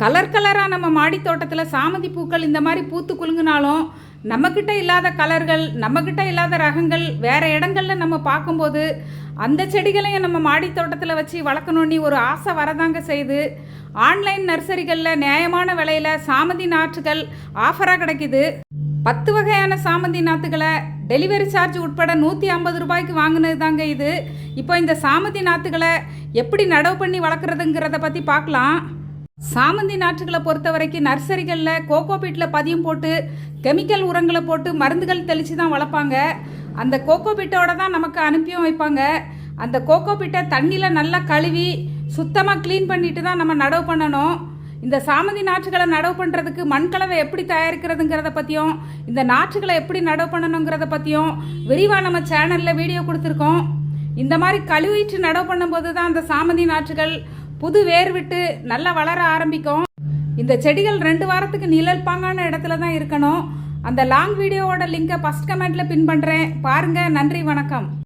Colour கலராக நம்ம மாடி தோட்டத்தில் சாமந்தி பூக்கள் இந்த மாதிரி பூத்து குலுங்கினாலும் நம்மக்கிட்ட இல்லாத கலர்கள் நம்மக்கிட்ட இல்லாத ரகங்கள் வேறு இடங்கள்ல நம்ம பார்க்கும்போது அந்த செடிகளையும் நம்ம மாடி தோட்டத்தில் வச்சு வளர்க்கணுன்னு ஒரு ஆசை வரதாங்க செய்யுது. ஆன்லைன் நர்சரிகளில் நியாயமான விலையில் சாமந்தி நாற்றுகள் ஆஃபராக கிடைக்கிது. பத்து வகையான சாமந்தி நாற்றுகளை டெலிவரி சார்ஜ் உட்பட நூற்றி ஐம்பது ரூபாய்க்கு வாங்கினது தாங்க இது. இப்போ இந்த சாமந்தி நாற்றுகளை எப்படி நடவு பண்ணி வளர்க்குறதுங்கிறத பற்றி பார்க்கலாம். சாமந்தி நாற்றுகளை பொறுத்த வரைக்கும் நர்சரிகளில் கோகோ பீட்டில் பதியம் போட்டு கெமிக்கல் உரங்களை போட்டு மருந்துகள் தெளித்து தான் வளர்ப்பாங்க. அந்த கோகோ பீட்டோட தான் நமக்கு அனுப்பியும் வைப்பாங்க. அந்த கோகோ பீட்டை தண்ணியில் நல்லா கழுவி சுத்தமாக க்ளீன் பண்ணிட்டு தான் நம்ம நடவு பண்ணணும். இந்த சாமந்தி நாற்றுகளை நடவு பண்ணுறதுக்கு மண்கலவை எப்படி தயாரிக்கிறதுங்கிறத பற்றியும் இந்த நாற்றுகளை எப்படி நடவு பண்ணணுங்கிறத பற்றியும் விரிவாக நம்ம சேனலில் வீடியோ கொடுத்துருக்கோம். இந்த மாதிரி கழுவிட்டு நடவு பண்ணும்போது தான் அந்த சாமந்தி நாற்றுகள் புது வேர் விட்டு நல்லா வளர ஆரம்பிக்கும். இந்த செடிகள் ரெண்டு வாரத்துக்கு நிழல் பாங்கான இடத்துல தான் இருக்கணும். அந்த லாங் வீடியோவோட லிங்கை ஃபஸ்ட் கமெண்ட்டில் பின் பண்ணுறேன் பாருங்க நன்றி வணக்கம்.